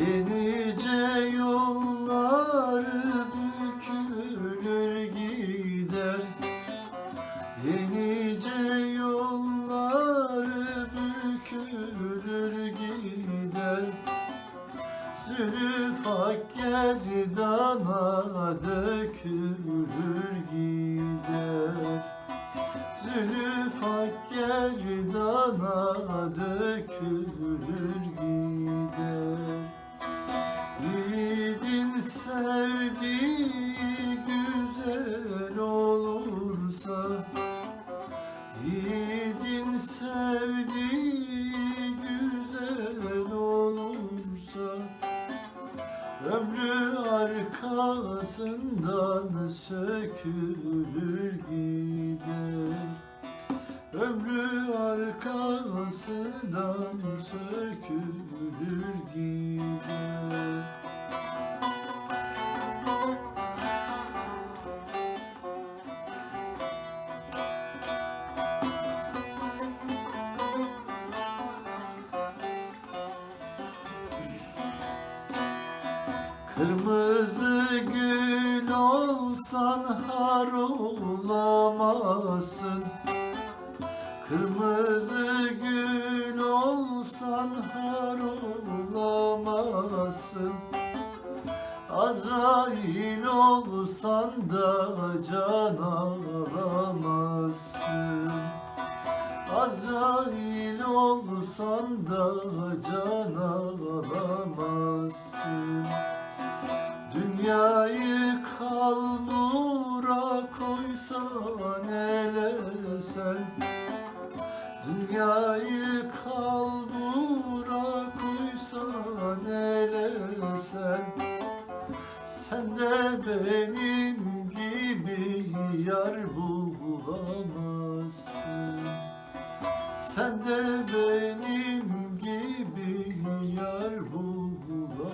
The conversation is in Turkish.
Yenice yolları bükülür gider. Yenice yolları bükülür gider. Zülfak gerdana dökülür gider. Zülfak gerdana dökülür Sevdiği güzel olursa Yiğidin sevdiği güzel olursa Ömrü arkasından sökülür gider. Ömrü arkasından sökülür gider Kırmızı gül olsan har olamazsın. Kırmızı gül olsan har olamazsın. Azrail olsan da can alamazsın. Azrail olsan da can alamazsın koysan ele sen. Dünyayı kalbura koysan ele sen. Sen de benim gibi yar bulamazsın. Sen de benim gibi yar bulamazsın